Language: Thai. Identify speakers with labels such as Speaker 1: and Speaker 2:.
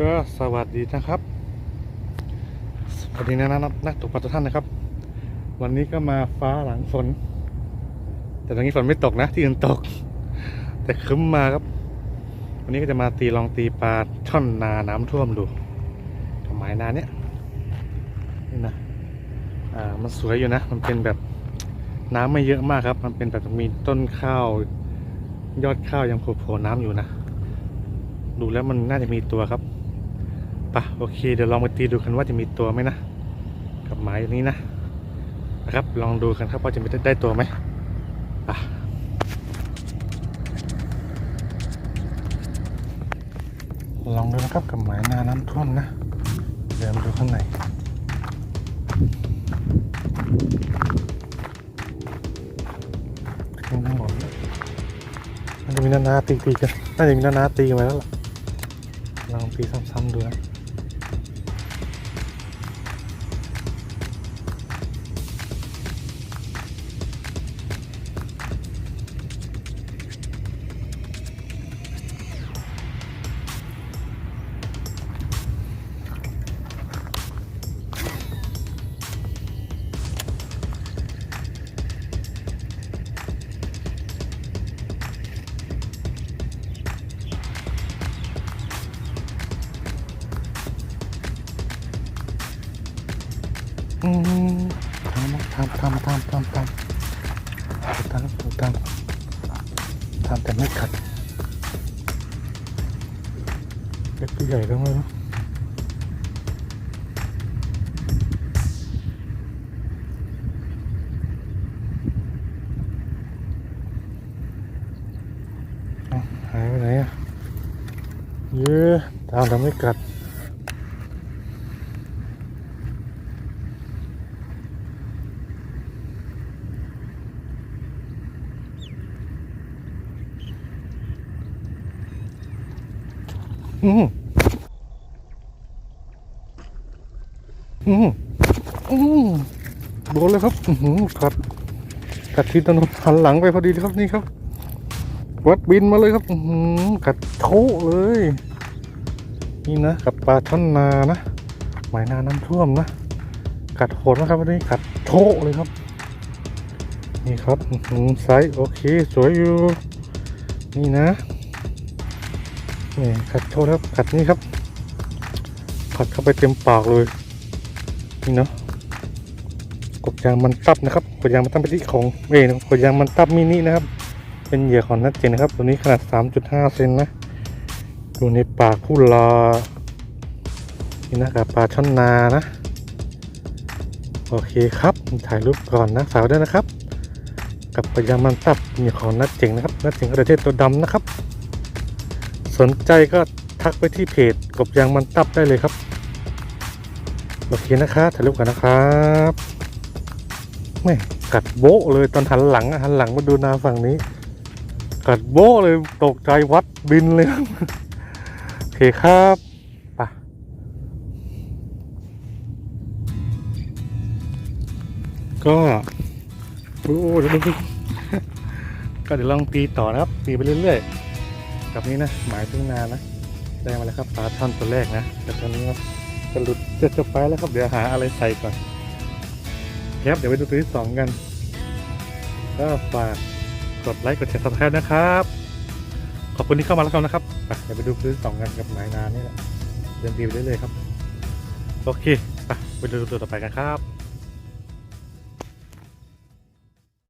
Speaker 1: ก็สวัสดีนะครับ สวัสดีนะนักนักตกปลาทุกท่านนะครับ วันนี้ก็มาฟ้าหลังฝน แต่ตอนนี้ฝนไม่ตกนะ ที่อื่นตก แต่คึ้มมาครับ วันนี้ก็จะมาตีลองตีปลาช่อนนาน้ำท่วมดูกับหมายนาเนี้ยนี่นะอ่ามันสวยอยู่นะ มันเป็นแบบน้ำไม่เยอะมากครับ มันเป็นแบบมีต้นข้าว ยอดข้าวยังโผล่น้ำอยู่นะดูแล้วมันน่าจะมีตัวครับ ปะโอเค เดี๋ยวลองมาตีดูกันว่าจะมีตัวไหมนะ กับหมายนี้นะนะครับ ลองดูกันครับว่าจะได้ตัวไหมปะลองดูนะครับกับหมายหน้าน้ำท่วมนะ เดี๋ยวมาดูข้างในข้างในมดน่าจะมีนานาตีตีกัน น่าจะมีนานาตีกันไว้แล้วล่ะลองตีซ้ำๆดูนะ อืมทำทำทำทำทำทำถูกต้องถูกต้องทำแต่ไม่ขัดเล็กตัวใหญ่ต้งเลยเนอะเอ้าหายไปไหนอะเยอะตามแต่ไม่กัด อืมอืมอืมโดนเลยครับอือหือกัดกัดทีตะนนหันหลังไปพอดีครับนี่ครับ วัดบินมาเลยครับอือหือกัดโชเลย นี่นะกับปลาช่อนนานะหมายนาน้ำท่วมนะกัดโหดนะครับวันนี้กัดโชเลยครับ นี่ครับอือไซส์โอเค สวยอยู่ นี่นะ นี่กัดโชว์ครับกัดนี่ครับกัดเข้าไปเต็มปากเลยนี่เนาะกบยางมันตับนะครับกบยางมันตับเป็นที่ของเอ้กบยางมันตับมินินะครับ เป็นเหยื่อของนัดเจนนะครับ ตัวนี้ขนาด 3.5 เซนนะอยู่ในปากผู้ลานี่นะกับปลาช่อนนานะ โอเคครับถ่ายรูปก่อนนะสาวด้วยนะครับ กับกบยางมันตับเหยื่อของนัดเจงนะครับนัดเจงกระเทศตัวดำนะครับ สนใจก็ทักไปที่เพจกบยางมันตับได้เลยครับ โอเคนะครับถ่ายรูปกันนะครับแม่กัดโบะเลยตอนหันหลังหันหลังมาดูนาฝั่งนี้ กัดโบะเลยตกใจวัดบินเลยโอเคครับไปก็โอ้เดี๋ยวก็เดี๋ยวลองตีต่อนะครับ ตีไปเรื่อยๆ กับนี้นะหมายถึงนานนะได้มาแล้วครับปลาท่อนตัวแรกนะแต่ตอนนี้ครับจะหลุดจะจะไปแล้วครับเดี๋ยวหาอะไรใส่ก่อนครับเดี๋ยวไปดูตัวที่สองกัน ก็ฝากกดไลค์กดแชร์ซับสไครต์นะครับ ขอบคุณที่เข้ามาแล้วกันนะครับไปเดี๋ยวไปดูตัวที่สองกันกับหมายนานนี่แหละเดินดีไปเรื่อยๆครับ โอเคไปไปดูตัวต่อไปกันครับ